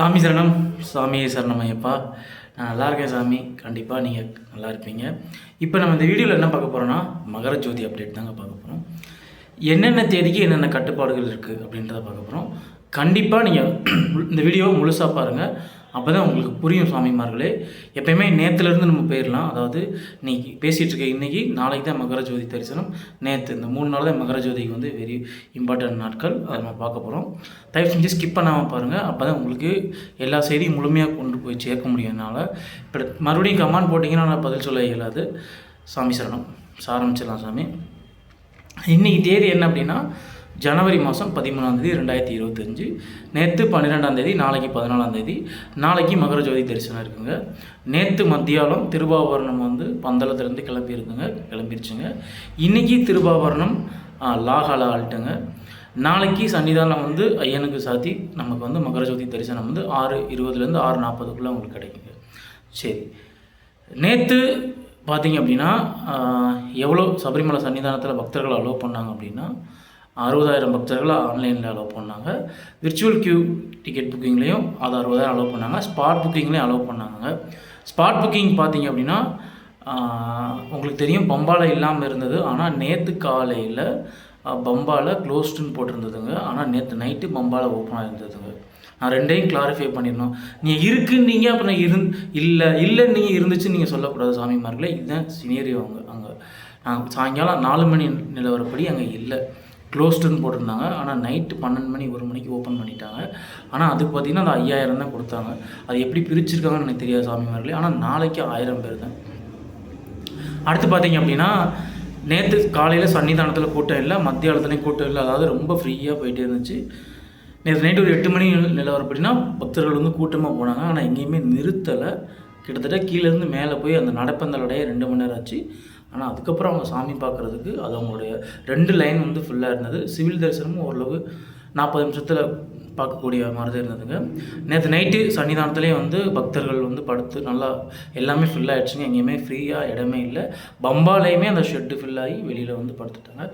சாமி சரணம். சாமியே சரணம் ஐயப்பா. நான் நல்லா இருக்கேன் சாமி. கண்டிப்பாக நீங்கள் நல்லா இருப்பீங்க. இப்போ நம்ம இந்த வீடியோவில் என்ன பார்க்க போகிறோன்னா மகர ஜோதி அப்டேட் தாங்க பார்க்க போகிறோம் என்னென்ன தேதிக்கு என்னென்ன கட்டுப்பாடுகள் இருக்குது அப்படின்றத பார்க்க போகிறோம் கண்டிப்பாக நீங்கள் இந்த வீடியோவை முழுசாக பாருங்கள் அப்போ தான் உங்களுக்கு புரியும் சாமிமார்களே எப்பயுமே நேற்றுலேருந்து நம்ம போயிடலாம் அதாவது நீ பேசிகிட்டு இருக்க இன்றைக்கி நாளைக்கு தான் மகர ஜோதி தரிசனம். நேற்று இந்த மூணு நாள் தான் மகர ஜோதிக்கு வந்து வெரி இம்பார்ட்டன்ட் நாட்கள். அதை நம்ம பார்க்க போகிறோம் தயவு செஞ்சு ஸ்கிப் பண்ணாமல் பாருங்கள் அப்போ தான் உங்களுக்கு எல்லா செய்தியும் முழுமையாக கொண்டு போய் சேர்க்க முடியும்னால இப்போ மறுபடியும் கமெண்ட் போட்டிங்கன்னா நான் பதில் சொல்ல இயலாது. சாமி சரணம். ஆரம்பிச்சிடலாம் சாமி இன்றைக்கி தேதி என்ன அப்படின்னா ஜனவரி மாதம் பதிமூணாந்தேதி ரெண்டாயிரத்தி இருபத்தஞ்சி நேற்று பன்னிரெண்டாந்தேதி நாளைக்கு பதினாலாந்தேதி நாளைக்கு மகர ஜோதி தரிசனம் இருக்குங்க. நேற்று மத்தியாலம் திருவாபரணம் வந்து பந்தளத்துலேருந்து கிளம்பியிருக்குங்க கிளம்பிருச்சுங்க. இன்றைக்கி திருவாபரணம் லாகால ஆள்ட்டுங்க. நாளைக்கு சன்னிதானம் வந்து ஐயனுக்கு சாத்தி நமக்கு வந்து மகர ஜோதி தரிசனம் வந்து ஆறு இருபதுலேருந்து ஆறு நாற்பதுக்குள்ளே உங்களுக்கு கிடைக்குங்க. சரி. நேற்று பார்த்தீங்க அப்படின்னா எவ்வளோ சபரிமலை சன்னிதானத்தில் பக்தர்கள் அலோவ் பண்ணாங்க அப்படின்னா அறுபதாயிரம் பக்தர்களை ஆன்லைனில் அலோவ் பண்ணாங்க. விர்ச்சுவல் கியூ டிக்கெட் புக்கிங்லேயும் அது அறுபதாயிரம் அலோவ் பண்ணாங்க. ஸ்பாட் புக்கிங்லேயும் அலோவ் பண்ணாங்க. ஸ்பாட் புக்கிங் பார்த்தீங்க அப்படின்னா உங்களுக்கு தெரியும் பம்பால இல்லாமல் இருந்தது. ஆனால் நேற்று காலையில் பம்பால க்ளோஸ்டுன்னு போட்டிருந்ததுங்க. ஆனால் நேற்று நைட்டு பம்பால ஓப்பனாக இருந்ததுங்க நான் ரெண்டையும் கிளாரிஃபை பண்ணிடணும். நீங்கள் இருக்குன்னீங்க அப்புறம் இருந் இல்லை இல்லைன்னு நீங்கள் இருந்துச்சு நீங்கள் சொல்லக்கூடாது சாமிமார்களே. இதுதான் சினேரியோ அவங்க அங்கே. நான் சாயங்காலம் நாலு மணி நிலவரப்படி அங்கே இல்லை. க்ளோஸ்டுன்னு போட்டிருந்தாங்க. ஆனால் நைட்டு பன்னெண்டு மணி ஒரு மணிக்கு ஓப்பன் பண்ணிட்டாங்க. ஆனால் அதுக்கு பார்த்தீங்கன்னா அந்த ஐயாயிரம் தான் கொடுத்தாங்க. அது எப்படி பிரிச்சிருக்காங்கன்னு எனக்கு தெரியாது சாமிமார்களே ஆனால் நாளைக்கு ஆயிரம் பேர் தான். அடுத்து பார்த்தீங்க அப்படின்னா நேற்று காலையில் சன்னிதானத்தில் கூட்டம் இல்லை மத்தியானத்துலேயும் கூட்டம் இல்லை. அதாவது ரொம்ப ஃப்ரீயாக போயிட்டே இருந்துச்சு. நேற்று நைட்டு ஒரு எட்டு மணி நிலவரப்படினா பக்தர்கள் வந்து கூட்டமாக போனாங்க. ஆனால் எங்கேயுமே நிறுத்தலை. கிட்டத்தட்ட கீழேருந்து மேலே போய் அந்த நடப்பந்தலோடைய ரெண்டு மணி நேரம் ஆச்சு. ஆனால் அதுக்கப்புறம் அவங்க சாமி பார்க்குறதுக்கு அது அவங்களுடைய ரெண்டு லைன் வந்து ஃபுல்லாக இருந்தது. சிவில் தரிசனமும் ஓரளவு நாற்பது நிமிஷத்தில் பார்க்கக்கூடிய மாதிரி தான் இருந்ததுங்க. நேற்று நைட்டு சன்னிதானத்துலேயே வந்து பக்தர்கள் வந்து படுத்து நல்லா எல்லாமே ஃபில் ஆகிடுச்சுங்க எங்கேயுமே ஃப்ரீயாக இடமே இல்லை. பம்பாலையுமே அந்த ஷெட்டு ஃபில் ஆகி வெளியில் வந்து படுத்துட்டாங்க.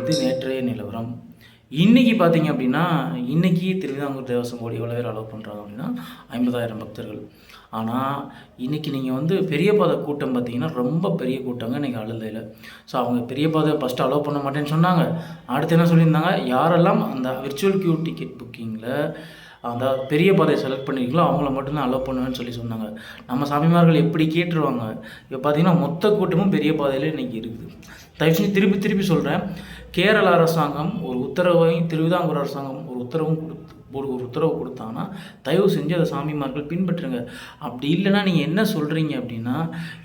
இது நேற்றைய நிலவரம். இன்றைக்கி பார்த்தீங்க அப்படின்னா இன்றைக்கி திருவிதாங்கூர் தேவசம் கோடி எவ்வளோ பேர் அலோவ் பண்ணுறாங்க அப்படின்னா ஐம்பதாயிரம் பக்தர்கள். ஆனால் இன்றைக்கி நீங்கள் வந்து பெரிய பாதை கூட்டம் பார்த்தீங்கன்னா ரொம்ப பெரிய கூட்டங்க இன்றைக்கி அழுதையில் ஸோ அவங்க பெரிய பாதை ஃபஸ்ட்டு அலோவ் பண்ண மாட்டேன்னு சொன்னாங்க. அடுத்து என்ன சொல்லியிருந்தாங்க? யாரெல்லாம் அந்த விர்ச்சுவல் கியூ டிக்கெட் புக்கிங்கில் அந்த பெரிய பாதையை செலக்ட் பண்ணிருக்கீங்களோ அவங்கள மட்டும்தான் அலோவ் பண்ணுவேன்னு சொல்லி சொன்னாங்க. நம்ம சாமிமார்கள் எப்படி கேட்டுருவாங்க? இப்போ பார்த்தீங்கன்னா மொத்த கூட்டமும் பெரிய பாதையில் இன்றைக்கி இருக்குது. தயவு செஞ்சு திருப்பி திருப்பி சொல்கிறேன் கேரள அரசாங்கம் ஒரு உத்தரவையும் திருவிதாங்கூர் அரசாங்கம் ஒரு உத்தரவும் கொடுத்து ஒரு ஒரு உத்தரவு கொடுத்தாங்கன்னா தயவு செஞ்சு அதை சாமிமார்கள் பின்பற்றுங்க. அப்படி இல்லைன்னா நீங்கள் என்ன சொல்கிறீங்க அப்படின்னா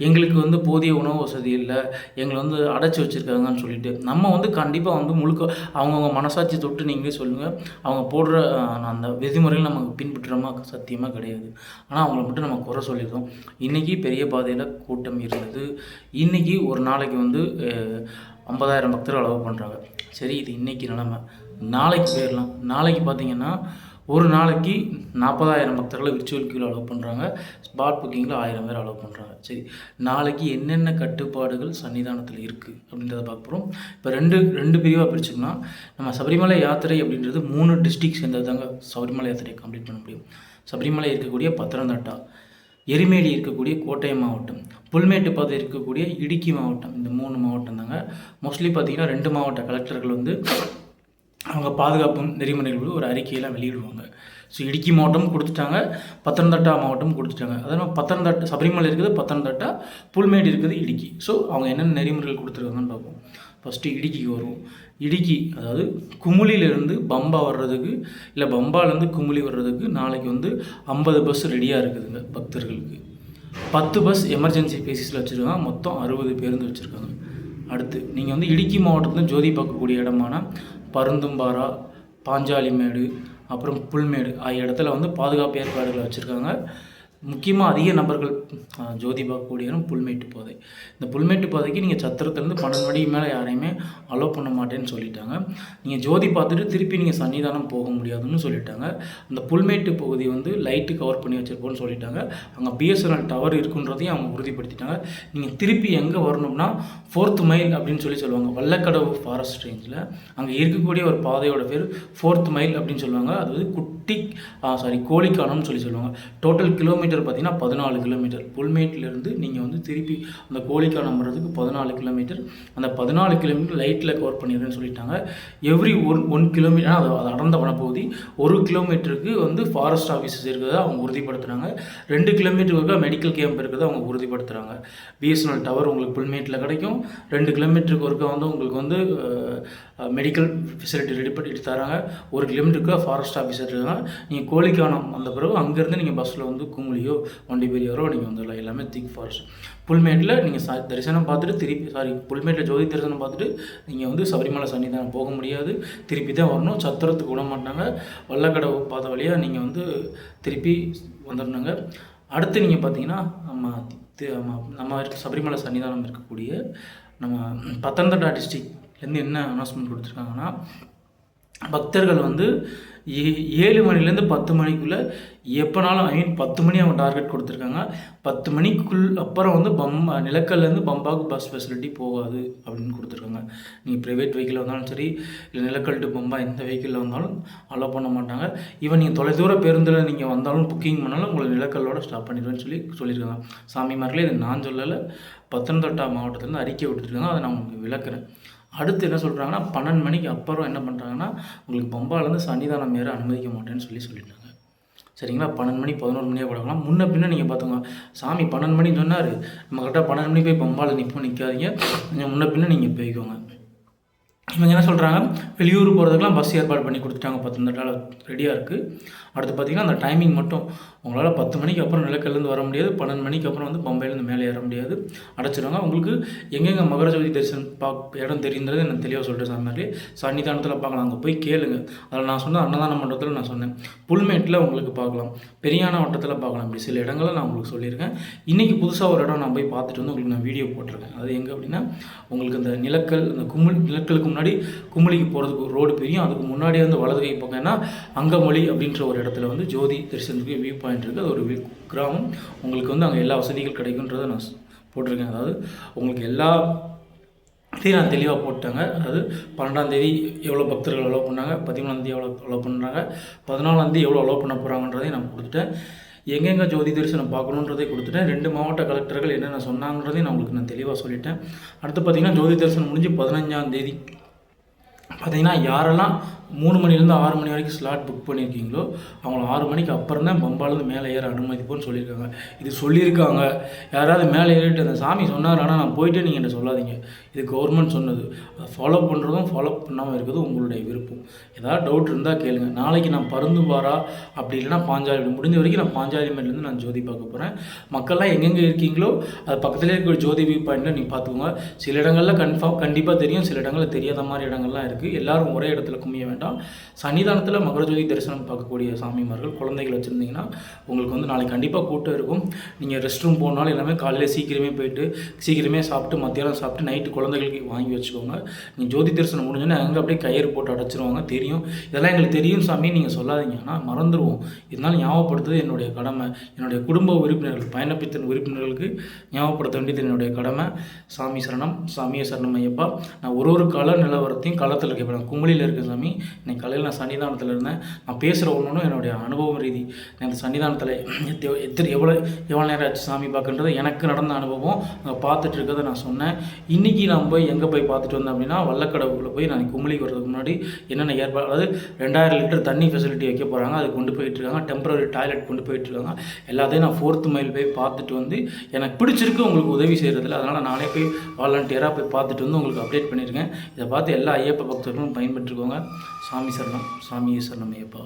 எங்களுக்கு வந்து போதிய உணவு வசதி இல்லை எங்களை வந்து அடைச்சி வச்சுருக்காங்கன்னு சொல்லிட்டு நம்ம வந்து கண்டிப்பாக வந்து முழுக்க அவங்கவுங்க மனசாட்சி தொட்டு நீங்களே சொல்லுங்கள் அவங்க போடுற அந்த விதிமுறைகள் நமக்கு பின்பற்றுறோமா சத்தியமாக கிடையாது. ஆனால் அவங்கள மட்டும் நம்ம குறை சொல்லியிருக்கோம் இன்றைக்கி பெரிய பாதையில் கூட்டம் இருந்தது. இன்றைக்கி ஒரு நாளைக்கு வந்து ஐம்பதாயிரம் பக்தர்கள் அளவு பண்ணுறாங்க சரி இது இன்றைக்கி நிலமை. நாளைக்கு போயிடலாம். நாளைக்கு பார்த்தீங்கன்னா ஒரு நாளைக்கு நாற்பதாயிரம் பக்தர்களை விர்ச்சுவல் கியூவில் அலோவ் பண்ணுறாங்க ஸ்பாட் புக்கிங்கில் ஆயிரம் பேர் அலோவ் பண்ணுறாங்க சரி நாளைக்கு என்னென்ன கட்டுப்பாடுகள் சன்னிதானத்தில் இருக்குது அப்படின்றத பார்க்க போகிறோம் இப்போ ரெண்டு ரெண்டு பிரிவாக பிரிச்சுக்கலாம் நம்ம சபரிமலை யாத்திரை அப்படின்றது மூணு டிஸ்ட்ரிக் சேர்ந்தது தாங்க சபரிமலை யாத்திரையை கம்ப்ளீட் பண்ண முடியும். சபரிமலை இருக்கக்கூடிய பத்திரந்தட்டா எரிமேலி இருக்கக்கூடிய கோட்டை மாவட்டம் புல்மேட்டு பாதை இருக்கக்கூடிய இடுக்கி மாவட்டம் இந்த மூணு மாவட்டம் தாங்க. மோஸ்ட்லி பார்த்தீங்கன்னா ரெண்டு மாவட்ட கலெக்டர்கள் வந்து அவங்க பாதுகாப்பு நெறிமுறைகள் ஒரு அறிக்கையெல்லாம் வெளியிடுவாங்க. ஸோ இடுக்கி மாவட்டம் கொடுத்துட்டாங்க பத்தனந்தட்டா மாவட்டம் கொடுத்துட்டாங்க. அதாவது பத்தனந்தட்டா சபரிமலை இருக்குது பத்தனந்தட்டா புல்மேடு இருக்குது இடுக்கி. ஸோ அவங்க என்னென்ன நெறிமுறைகள் கொடுத்துருக்காங்கன்னு பார்ப்போம். ஃபஸ்ட்டு இடுக்கிக்கு வருவோம் இடுக்கி அதாவது குமுளிலேருந்து பம்பா வர்றதுக்கு இல்லை பம்பாலேருந்து குமுளி வர்றதுக்கு நாளைக்கு வந்து ஐம்பது பஸ் ரெடியாக இருக்குதுங்க பக்தர்களுக்கு. பத்து பஸ் எமர்ஜென்சி பேசிஸில் வச்சுருக்காங்க. மொத்தம் அறுபது பேருந்து வச்சுருக்காங்க. அடுத்து நீங்கள் வந்து இடுக்கி மாவட்டத்தில் ஜோதி பார்க்கக்கூடிய இடமான பருந்தும்பாரா பாஞ்சாலிமேடு அப்புறம் புல்மேடு ஆகிய இடத்துல வந்து பாதுகாப்பு ஏற்பாடுகளை வச்சுருக்காங்க. முக்கியமாக அதிக நபர்கள் ஜோதிபா ஜோதி புல்மேட்டு பாதை. இந்த புல்மேட்டு பாதைக்கு நீங்கள் சத்திரத்துலேருந்து பன்னெண்டு மணிக்கு மேலே யாரையுமே அலோவ் பண்ண மாட்டேன்னு சொல்லிட்டாங்க. நீங்கள் ஜோதி பார்த்துட்டு திருப்பி நீங்கள் சன்னிதானம் போக முடியாதுன்னு சொல்லிட்டாங்க. அந்த புல்மேட்டு பகுதி வந்து லைட்டு கவர் பண்ணி வச்சுருப்போம்னு சொல்லிட்டாங்க. அங்கே பிஎஸ்என்எல் டவர் இருக்குன்றதையும் அவங்க உறுதிப்படுத்திட்டாங்க. நீங்கள் திருப்பி எங்கே வரணும்னா ஃபோர்த் மைல் அப்படின்னு சொல்லி சொல்லுவாங்க. வல்லக்கடவு ஃபாரஸ்ட் ரேஞ்சில் அங்கே இருக்கக்கூடிய ஒரு பாதையோட பேர் ஃபோர்த் மைல் அப்படின்னு சொல்லுவாங்க. அது வந்து குட்டி சாரி கோழிக்கானம்னு சொல்லி சொல்லுவாங்க. டோட்டல் கிலோமீட்டர் பார்த்தீங்கன்னா பதினாலு கிலோமீட்டர் புல்மேட்லேருந்து நீங்கள் வந்து திருப்பி அந்த கோழிக்கானம் வர்றதுக்கு பதினாலு கிலோமீட்டர் அந்த பதினாலு கிலோமீட்டர் லைட்டில் கவர் பண்ணிடுறேன்னு சொல்லிட்டாங்க. எவ்ரி ஒன் ஒன் கிலோமீட்டர் அது அது அடர்ந்த வனப்பகுதி. ஒரு கிலோமீட்டருக்கு வந்து ஃபாரஸ்ட் ஆஃபீஸஸ் இருக்கிறத அவங்க உறுதிப்படுத்துகிறாங்க ரெண்டு கிலோமீட்டருக்கு மெடிக்கல் கேம்ப் இருக்கிறத அவங்க உறுதிப்படுத்துகிறாங்க பிஎஸ்என்எல் டவர் உங்களுக்கு புல்மேட்டில் கிடைக்கும். ரெண்டு கிலோமீட்டருக்கு ஒருக்கா வந்து உங்களுக்கு வந்து மெடிக்கல் ஃபெசிலிட்டி ரெடி பண்ணிட்டு தராங்க. ஒரு கிலோமீட்டருக்கு ஃபாரஸ்ட் ஆஃபீஸர் இருக்காங்க. நீங்கள் கோழிக்கானம் வந்த பிறகு அங்கேருந்து நீங்கள் பஸ்ஸில் வந்து குமுளியோ வண்டி பெரியாரோ நீங்கள் வந்துடலாம். எல்லாமே திக் ஃபாரஸ்ட் புல்மேட்டில் நீங்கள் சா தரிசனம் பார்த்துட்டு திருப்பி சாரி புல்மேட்டில் ஜோதி தரிசனம் பார்த்துட்டு நீங்கள் வந்து சபரிமலை சன்னிதானம் போக முடியாது. திருப்பி தான் வரணும். சத்திரத்துக்கு விட மாட்டாங்க. வல்லக்கடை பாத வழியாக நீங்கள் வந்து திருப்பி வந்துடணுங்க. அடுத்து நீங்கள் பார்த்தீங்கன்னா நம்ம நம்ம- நம்ம சபரிமலை சன்னிதானம் இருக்கக்கூடிய நம்ம பத்தனந்திட்டா டிஸ்ட்ரிக்ட்லேருந்து என்ன அனௌன்ஸ்மெண்ட் கொடுத்துருக்காங்கன்னா பக்தர்கள் வந்து ஏ- ஏழு மணிலேருந்து பத்து மணிக்குள்ளே எப்போனாலும் ஐ மீன் பத்து மணி அவங்க டார்கெட் கொடுத்துருக்காங்க. பத்து மணிக்குள் அப்புறம் வந்து பம்பா நிலக்கல்லேருந்து பம்பாவுக்கு பஸ் ஃபெசிலிட்டி போகாது அப்படின்னு கொடுத்துருக்காங்க. நீங்கள் ப்ரைவேட் வெஹிக்கிள் வந்தாலும் சரி இல்லை நிலக்கல் டு பம்பா எந்த வெஹிக்கிளில் வந்தாலும் அலோவ் பண்ண மாட்டாங்க. ஈவன் நீங்கள் தொலைதூர பேருந்தில் நீங்கள் வந்தாலும் புக்கிங் பண்ணாலும் உங்களை நிலக்கல்லோட ஸ்டாப் பண்ணிடுவேன்னு சொல்லி சொல்லியிருக்காங்க. சாமிமார்களே இது நான் சொல்லலை. பத்தனந்திட்டா மாவட்டத்துலேருந்து அறிக்கை விட்டுருக்காங்க அதை நான் உங்களுக்கு விளக்குறேன். அடுத்து என்ன சொல்கிறாங்கன்னா பன்னெண்டு மணிக்கு அப்புறம் என்ன பண்ணுறாங்கன்னா உங்களுக்கு பம்பாலேருந்து சன்னிதானம் ஏற அனுமதிக்க மாட்டேன்னு சொல்லி சொல்லிட்டாங்க. சரிங்களா? பன்னெண்டு மணி பதினோரு மணியாக கொடுக்கலாம் முன்ன பின்ன நீங்கள் பார்த்துங்க சாமி பன்னெண்டு மணி சொன்னார். நம்ம கரெக்டாக பன்னெண்டு மணி போய் பம்பாவில் நிற்போம் நிற்காதீங்க கொஞ்சம் முன்ன பின்ன நீங்கள் போய்க்கோங்க. இவங்க என்ன சொல்கிறாங்க வெளியூர் போகிறதுக்கெலாம் பஸ் ஏற்பாடு பண்ணி கொடுத்துட்டாங்க. பத்தொன்பது ரெடியாக இருக்குது அடுத்து பார்த்தீங்கன்னா அந்த டைமிங் மட்டும். உங்களால் பத்து மணிக்கு அப்புறம் நிலக்கல்லேருந்து வர முடியாது. பன்னெண்டு மணிக்கு அப்புறம் வந்து பம்பையிலேருந்து மேலே ஏற முடியாது. அடைச்சிடுவாங்க உங்களுக்கு எங்கெங்கே மகரஜோதி தரிசனம் பார்க்க இடம் தெரியுன்றது எனக்கு தெளிவாக சொல்கிறேன் சார் மாதிரி சன்னிதானத்தில் பார்க்கலாம். அங்கே போய் கேளுங்க. அதில் நான் சொன்ன அன்னதான மண்டபத்தில் நான் சொன்னேன். புல்மேட்டில் உங்களுக்கு பார்க்கலாம். பெரியான வட்டத்தில் பார்க்கலாம். இப்படி சில இடங்களை நான் உங்களுக்கு சொல்லியிருக்கேன். இன்றைக்கி புதுசாக ஒரு இடம் நான் போய் பார்த்துட்டு வந்து உங்களுக்கு நான் வீடியோ போட்டிருக்கேன். அது எங்கே அப்படின்னா உங்களுக்கு அந்த நிலக்கல் இந்த குமிழ் நிலக்கலுக்கு முன்னாடி முன்னாடி குமிழிக்கு போகிறதுக்கு ஒரு ரோடு பிரியும். அதுக்கு முன்னாடி வந்து வலது கை பக்கம்னா அங்கமொழி அப்படின்ற ஒரு இடத்துல வந்து ஜோதி தரிசனத்துக்கு வியூ பாயிண்ட் இருக்குது அது ஒரு கிராமம். உங்களுக்கு வந்து அங்கே எல்லா வசதிகள் கிடைக்குன்றதை நான் போட்டிருக்கேன். அதாவது உங்களுக்கு எல்லா இதையும் நான் தெளிவாக போட்டாங்க. அதாவது பன்னெண்டாந்தேதி எவ்வளோ பக்தர்கள் அலோவ் பண்ணாங்க? பதிமூணாந்தேதி எவ்வளோ அலோவ் பண்ணுறாங்க பதினாலாந்தேதி எவ்வளோ அலோவ் பண்ண போகிறாங்கன்றதையும் நான் கொடுத்துட்டேன். எங்கெங்கே ஜோதி தரிசனம் பார்க்கணுன்றதை கொடுத்துட்டேன். ரெண்டு மாவட்ட கலெக்டர்கள் என்னென்ன சொன்னாங்கன்றதையும் நான் உங்களுக்கு நான் தெளிவாக சொல்லிட்டேன். அடுத்து பார்த்தீங்கன்னா ஜோதி தரிசனம் முடிஞ்சு பதினஞ்சாந்தேதி பார்த்தீங்கன்னா யாரெல்லாம் மூணு மணிலேருந்து ஆறு மணி வரைக்கும் ஸ்லாட் புக் பண்ணியிருக்கீங்களோ அவங்கள ஆறு மணிக்கு அப்புறம் தான் பம்பாலேருந்து மேலே ஏற அனுமதிப்போன்னு சொல்லியிருக்காங்க. இது சொல்லியிருக்காங்க. யாராவது மேலே ஏறிட்டு அந்த சாமி சொன்னார் ஆனால் நான் போயிட்டு நீங்கள் என்ன சொல்லாதீங்க. இது கவர்மெண்ட் சொன்னது. அதை ஃபாலோ பண்ணுறதும் ஃபாலோ பண்ணாமல் இருக்கிறதும் உங்களுடைய விருப்பம். ஏதாவது டவுட் இருந்தால் கேளுங்க. நாளைக்கு நான் பருந்துபாரா அப்படி இல்லைன்னா பாஞ்சாலி முடிஞ்ச வரைக்கும் நான் பாஞ்சாலிமேட்லேருந்து நான் ஜோதி பார்க்க போகிறேன் மக்கள்லாம் எங்கெங்கே இருக்கீங்களோ அது பக்கத்துலேயே இருக்கிற ஜோதி வியூ பாயிண்ட்டில் நீங்கள் பார்த்துக்கோங்க. சில இடங்களில் கன்ஃபார்ம் கண்டிப்பாக தெரியும். சில இடங்களில் தெரியாத மாதிரி இடங்கள்லாம் இருக்குது எல்லாரும் ஒரே இடத்துல குமிய வேண்டாம். சன்னிதானத்தில் மகர ஜோதி தரிசனம் பார்க்கக்கூடிய சாமிமார்கள் குழந்தைகள் வச்சுருந்தீங்கன்னா உங்களுக்கு வந்து நாளைக்கு கண்டிப்பாக கூட்டம் இருக்கும். நீங்கள் ரெஸ்ட் ரூம் போனாலும் எல்லாமே காலையில் சீக்கிரமே போயிட்டு சீக்கிரமே சாப்பிட்டு மத்தியானம் சாப்பிட்டு நைட்டு குழந்தைகளுக்கு வாங்கி வச்சுக்கோங்க. நீங்கள் ஜோதி தரிசனம் முடிஞ்சோன்னே அங்கே அப்படியே கயிறு போட்டு அடைச்சிருவாங்க தெரியும். இதெல்லாம் எங்களுக்கு தெரியும் சாமி நீங்கள் சொல்லாதீங்க. ஆனால் மறந்துடுவோம் இருந்தாலும் ஞாபகப்படுத்துறது என்னுடைய கடமை. என்னுடைய குடும்ப உறுப்பினர்கள் பயணப்பித்தன் உறுப்பினர்களுக்கு ஞாபகப்படுத்த வேண்டியது என்னுடைய கடமை. சாமி சரணம் சாமியை சரணம் ஐயப்பா. நான் ஒரு ஒரு கால நிலவரத்தையும் களத்தில் கேட்பேன். நான் கும்பலியில் இருக்க சாமி. இன்னைக்கு காலையில் நான் சன்னிதானத்தில் இருந்தேன். நான் பேசுகிற ஒன்றும் என்னுடைய அனுபவம் ரீதி. அந்த சன்னிதானத்தில் எத்தனை எவ்வளோ எவ்வளோ நேரம் ஆச்சு சாமி பார்க்குன்றது? எனக்கு நடந்த அனுபவம் அங்கே பார்த்துட்டு இருக்கிறத நான் சொன்னேன். இன்றைக்கி நான் போய் எங்கே போய் பார்த்துட்டு வந்தேன் அப்படின்னா வல்லக்கடவுக்குள்ளே போய் நான் கும்பலிக்கு வரதுக்கு முன்னாடி என்னென்ன ஏற்பாடு அதாவது ரெண்டாயிரம் லிட்டர் தண்ணி ஃபெசிலிட்டி வைக்க போகிறாங்க அது கொண்டு போயிட்டு இருக்காங்க. டெம்பரரி டாய்லெட் கொண்டு போயிட்டு இருக்காங்க. எல்லாத்தையும் நான் ஃபோர்த்து மைல் போய் பார்த்துட்டு வந்து எனக்கு பிடிச்சிருக்கு உங்களுக்கு உதவி செய்கிறதுல அதனால் நானே போய் வாலண்டியராக போய் பார்த்துட்டு வந்து உங்களுக்கு அப்டேட் பண்ணியிருக்கேன் இதை பார்த்து எல்லா ஐயப்ப பக்தர்களும் பயன்பெற்றுக்கோங்க. சாமி சரணம் சாமி சரணம் ஐயப்பா.